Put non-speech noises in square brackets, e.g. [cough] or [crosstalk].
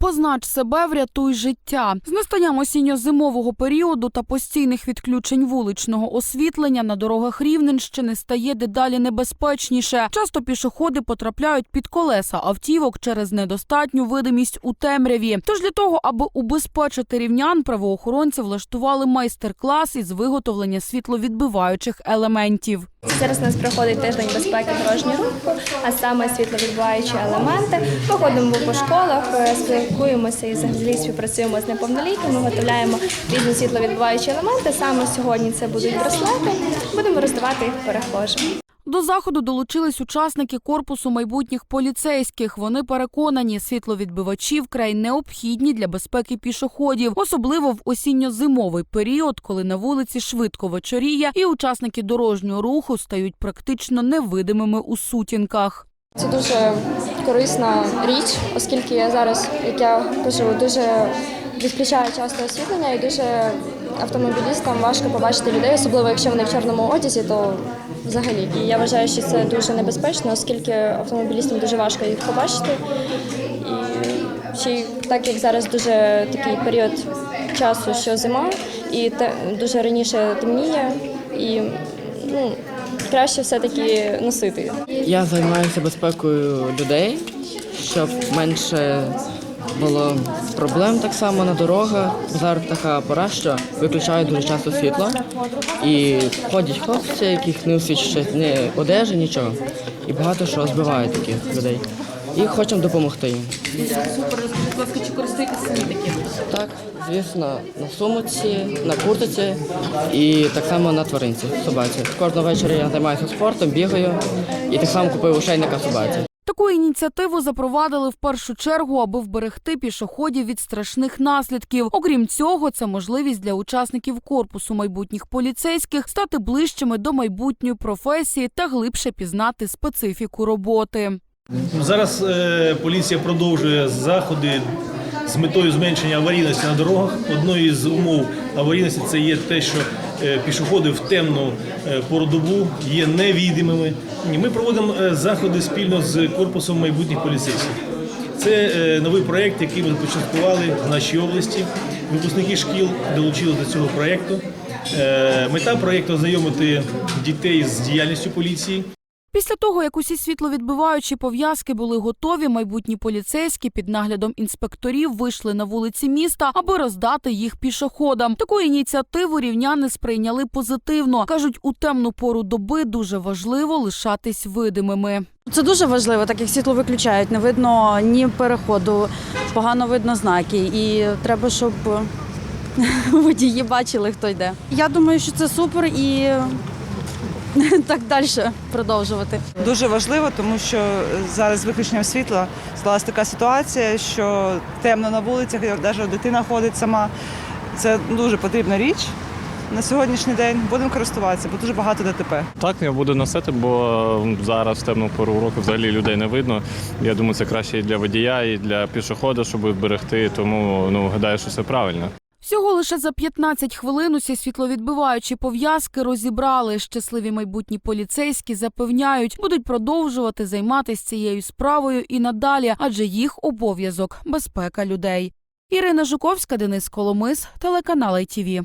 Познач себе, врятуй життя. З настанням осінньо-зимового періоду та постійних відключень вуличного освітлення на дорогах Рівненщини стає дедалі небезпечніше. Часто пішоходи потрапляють під колеса автівок через недостатню видимість у темряві. Тож для того, аби убезпечити рівнян, правоохоронці влаштували майстер-клас із виготовлення світловідбиваючих елементів. Зараз у нас проходить тиждень безпеки дорожнього руху, а саме світловідбиваючі елементи. Ми ходимо по школах, е, спілкуємося і взагалі співпрацюємо з неповнолітніми, виготовляємо різні світловідбиваючі елементи. Саме сьогодні це будуть браслети. Будемо роздавати їх перехожим. До заходу долучились учасники корпусу майбутніх поліцейських. Вони переконані, світловідбивачі вкрай необхідні для безпеки пішоходів, особливо в осінньо-зимовий період, коли на вулиці швидко вечоріє, і учасники дорожнього руху стають практично невидимими у сутінках. Це дуже корисна річ, оскільки я зараз, як я кажу, дуже відключаю часто освітлення і дуже автомобілістам важко побачити людей, особливо якщо вони в чорному одязі, то взагалі. І я вважаю, що це дуже небезпечно, оскільки автомобілістам дуже важко їх побачити. І ще так як зараз дуже такий період часу, що зима, і те, дуже раніше темніє, і ну, краще все-таки носити. Я займаюся безпекою людей, щоб менше було проблем так само на дорогах. Зараз така пора, що виключають дуже часто світло. І ходять хлопці, яких не освічують ні одежі, нічого. І багато що збивають таких людей. І хочемо допомогти їм. Супер, будь ласка, чи користуєтеся самі таким? Так, звісно, на сумочці, на куртиці і так само на тваринці, собаці. Кожного вечора я займаюся спортом, бігаю і так само купив ошейника собаці. Таку ініціативу запровадили в першу чергу, аби вберегти пішоходів від страшних наслідків. Окрім цього, це можливість для учасників корпусу майбутніх поліцейських стати ближчими до майбутньої професії та глибше пізнати специфіку роботи. Зараз е, поліція продовжує заходи з метою зменшення аварійності на дорогах. Одною з умов аварійності це є те, що е, пішоходи в темну е, пору добу є невідимими. Ми проводимо заходи спільно з корпусом майбутніх поліцейських. Це новий проєкт, який ми започаткували в нашій області. Випускники шкіл долучилися до цього проєкту. Мета проєкту ознайомити дітей з діяльністю поліції. Після того, як усі світловідбиваючі пов'язки були готові, майбутні поліцейські під наглядом інспекторів вийшли на вулиці міста, аби роздати їх пішоходам. Таку ініціативу рівняни сприйняли позитивно. кажуть, у темну пору доби дуже важливо лишатись видимими. Це дуже важливо, так як світло виключають, не видно ні переходу, погано видно знаки. І треба, щоб [laughs] водії бачили, хто йде. Я думаю, що це супер і [laughs] так далі продовжувати. Дуже важливо, тому що зараз з виключенням світла склалася така ситуація, що темно на вулицях, навіть дитина ходить сама. Це дуже потрібна річ на сьогоднішній день. Будемо користуватися, бо дуже багато ДТП. Так, я буду носити, бо зараз в темну пору року взагалі людей не видно. Я думаю, це краще і для водія, і для пішохода, щоб берегти. Тому ну гадаю, що все правильно. Всього лише за 15 хвилин усі світловідбиваючі пов'язки розібрали. Щасливі майбутні поліцейські запевняють, будуть продовжувати займатися цією справою і надалі, адже їх обов'язок безпека людей. Ірина Жуковська, Денис Коломис, телеканал ITV.